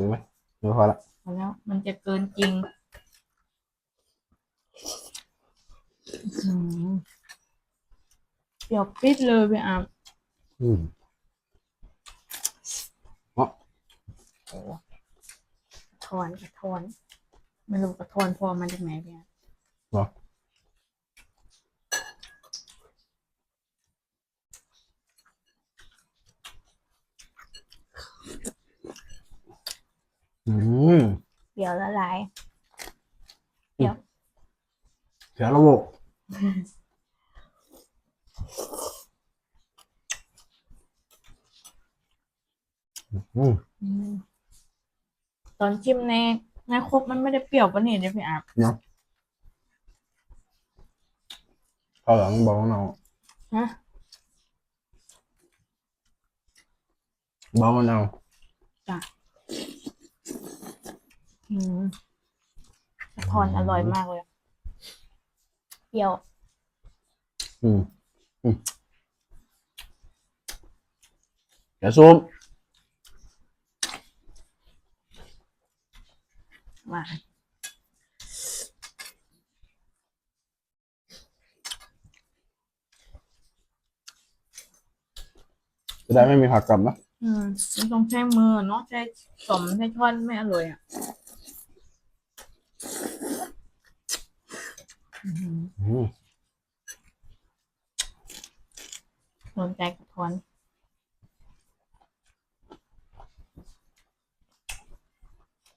ถึงไหมเดี๋ยวพอละพอแล้ว มันจะเกินจริงอื้อหือเปรี้ยวปิดเลยพี่อาร์มอืมเนาะโอ้กระทอนกระทอนไม่รู้กระทอนพอมาจากไหนพี่อาร์มเหรอ อืมเปรี้ยวละลายเสียระบบอืมอืมตอนชิมในในครกมันไม่ได้เปรี้ยวปะเนี่ยเดี๋ยวพี่อาร์มเนาะพอหลังบอกเนาะฮะบอกมันเอาจ้ะ อืมกระทอนอร่อยมากเลยอะเปรี้ยวอืมอืมเดี๋ยวซูมหวานจะได้ไม่มีผักกลับนะ อืมมันต้องใช้มือเนาะใช้สมใช้ช้อนไม่อร่อยอะอืม อืม โดนใจกระทอน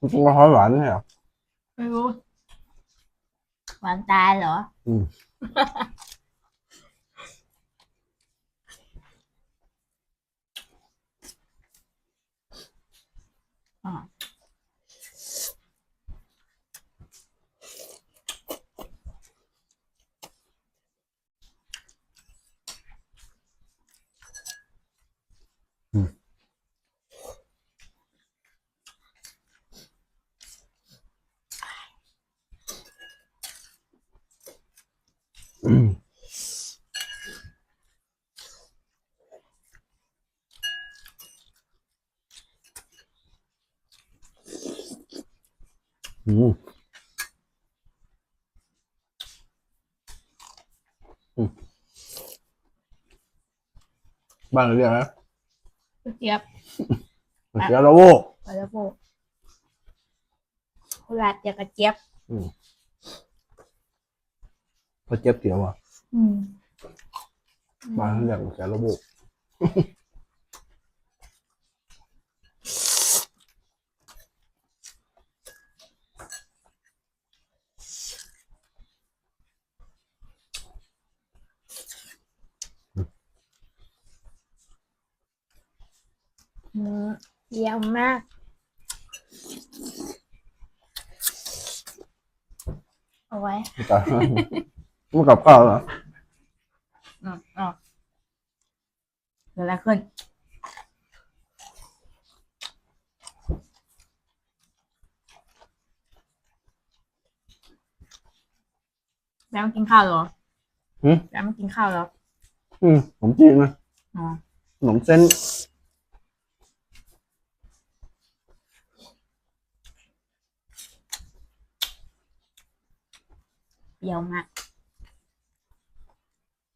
มันต้องร้อยหวานใช่เหรอไม่รู้หวานตายเหรอ อืม อ่า อืมอืมอืม บ้านเราเรียกอะไรนะก๋วยเจี๊ยบมันเสียระโวปลาละโพโคราชจะกระเจี๊ยบ พอเจ็บเสียวอะอืม บ้านเราเรียกมันเสียระโวอืม เยี่ยมมาก เอาไว้ตายมันกับข้าวเหรออืมอ๋อเกิดอะไรขึ้นแบงค์กินข้าวเหรอหืมแบงค์ไม่กินข้าวเหรออืมผมจีนนะอ๋อ ขนมเส้น เปรี้ยวมาก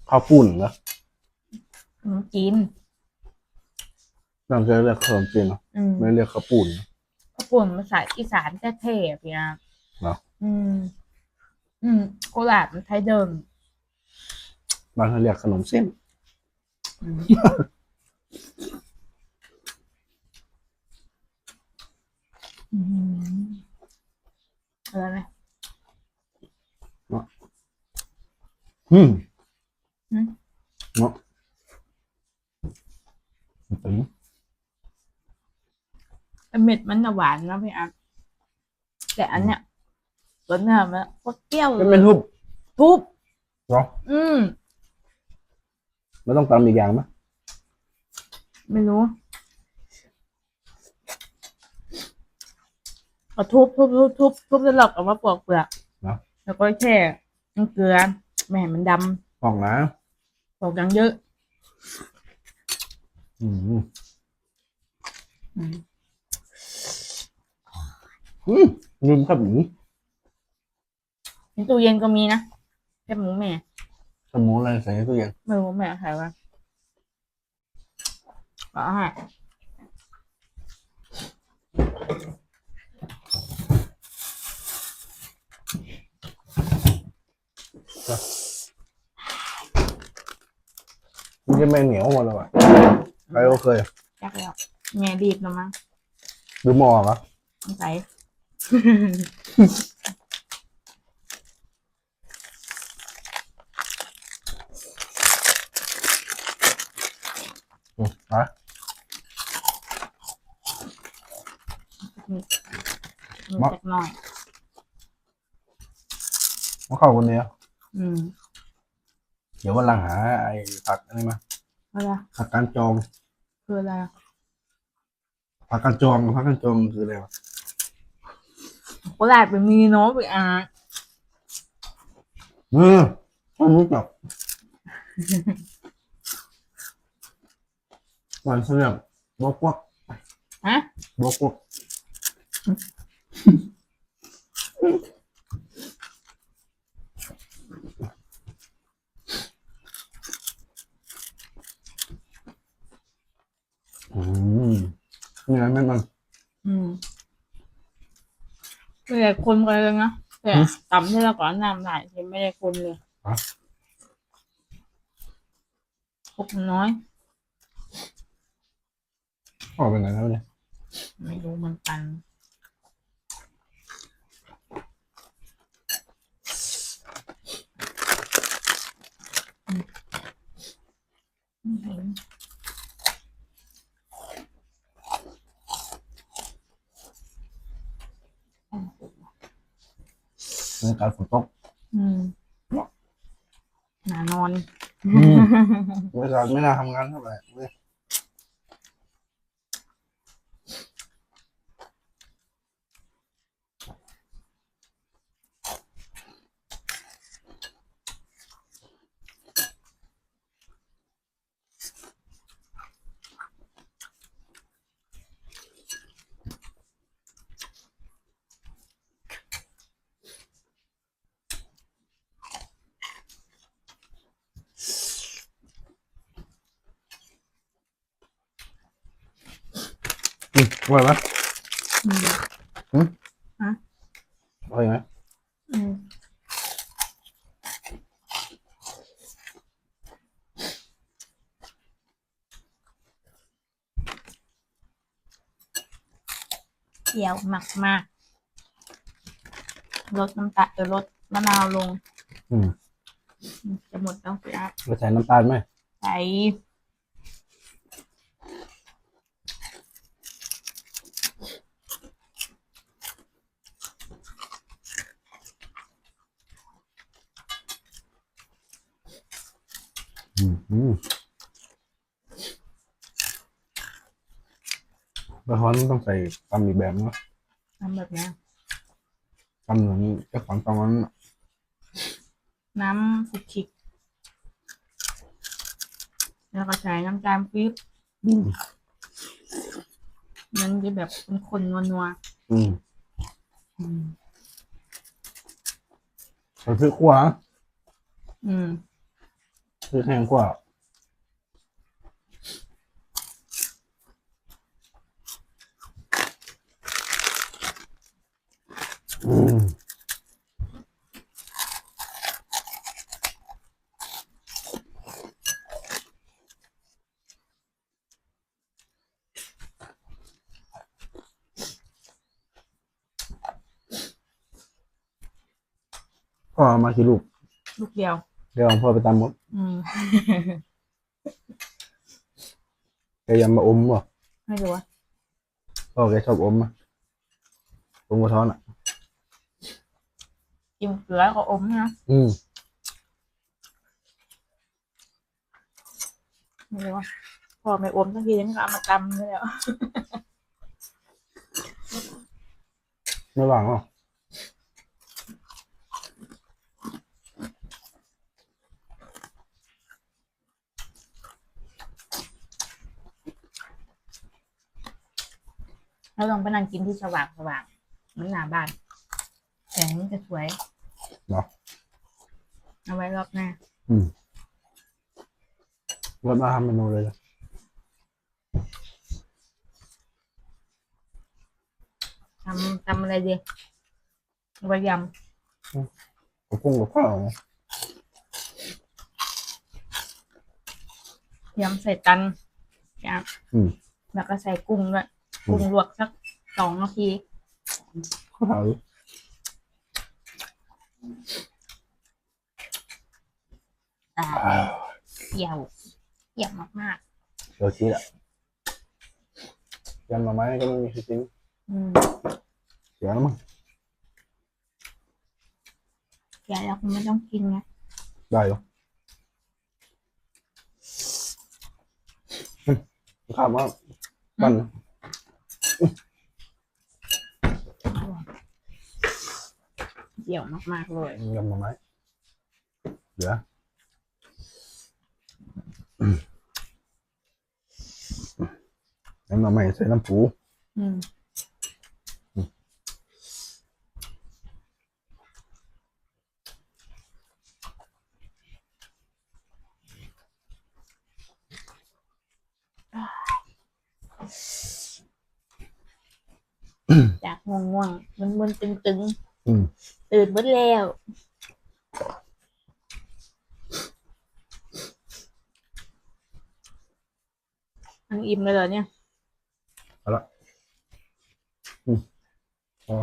ข้าวปุ้นเหรอขนมจีนนั่นจะเรียกขนมจีนเหรออืมไม่เรียกข้าวปุ้นนะ ข้าวปุ่นภาษาอีสานแท้ๆอะพี่นะเหรอ อืม อืมโคราชมันไทยเดิมบ้านเขาเรียกขนมเส้น อืมอืมอะไรไหม อืมอืมเนาะอืมแต่เม็ดมันน่ะหวานนะพี่อัพแต่อันเนี้ยรสเนื้อมันโคตรเปรี้ยวเลเป็นยเมนูทุบเหรออืมไม่ต้องตำอีกอย่างไหมไม่รู้ก็ทุบทุบทุบทุบทุบแล้วหลอกเอามาปอกเปลือกเนาะแล้วก็แช่น้ำเกลือ ไม่ให้มันดออกนะำปอกยังเยอะอืมอืมอืมลืมครับหมูในตู้เย็นก็มีนะแค่หมูแม่สมูอะไรใส่ในตู้เย็นไม่รู้แม่ใครว่าก็ให้ นจะไม่เหนียวหมดเลยว่ะใครก็เคยจักแล้วแม่ดีบแล้วมั้งดูหมออกเหรอสงสัยอืมฮะมีมีมะจักหน่อย มาเข้าคนเดียวอืม เดี๋ยววันหลังหาไอ้ผักอะไรมา อะไรผักการจองคืออะไรอะผักการจองผักการจองคืออะไรวะโคราชไปมีเนาะไปอ่านเออไม่รู้จักมันเสื่อมบกวักฮะบกวักอืม นี่ไงแม่มันอืมไม่ได้คนกันเลยนะแต่หืมต่ำที่เราก่อนน้ำไหลที่ไม่ได้คนเลยฮะพกน้อยออกไปไหนแล้วเนี่ยไม่รู้เหมันกันอืม ไม่เห็นในการฝนตกอืมหนานอนอืมบริษัทไม่น่าทำงานเท่าไหร่เว้ย อืมอร่อยไหมอืมอร่อยไหมอืมเกี่ยวมากมากๆลดน้ำตาลเออลดมะนาวลง อืมอืมจะหมดต้องเสียเราใส่น้ำตาลไหม ใส่ อืมอืมแล้วฮอนต้องใส่ตำอีกแบบเนาะทำแบบนี้ตำเหมือนเจ้าของตอนนั้นน่ะน้ำสุกิก แล้วก็ใส่น้ำตาลปี๊บอืมมันจะแบบเป็นคนนัวอืมๆอืม ใส่พริกขั่วอืม พริกแห้งขั่วอืมพ่อเอามากี่ลูก ลูกเดียว เดี๋ยวเอาพ่อไปตำหมดอืมแกยังมาอมบ่ไม่รู้ว่าพ่อแกชอบอมอะอมกระท้อนอะจิ้มเกลือก็อมนะอืมไม่รู้ว่าพอไม่อมสักทีนึงก็เอามาตำเลยแล้วไม่ว่างหรอ แล้วลองไปนั่งกินที่สว่างสว่างมันหนาบานแสงมันจะสวยเนาะเอาไว้รอบหน้า อืมรถมาทำเมนูเลยนะทำทำอะไรดีเอาไว้ยกับกุ้งกับข้าวนะำยำใส่ตันยอืมำแล้วก็ใส่กุ้งด้วย กุ้งลวกสักสองนาทีข้าวอ่าเปรี้ยวเปรี้ยวมากเดี๋ยวชี้ละยำหน่อไม้ก็ไม่มีจริงๆอืมเสียแล้วมั้งแกแล้วคุณไม่ต้องกินไงได้เหรออืมข้าวมาปั้นเป รี้ยวมากๆเลยยำหน่อไม้เหลืออืมยำหน่อไม้ใส่น้ำปูอืมจากง่วงๆมึนๆตึงๆ ตื่นหมดแล้วอันอิ่มเลยเหรอเนี่ย เอาละ อืมอ๋อ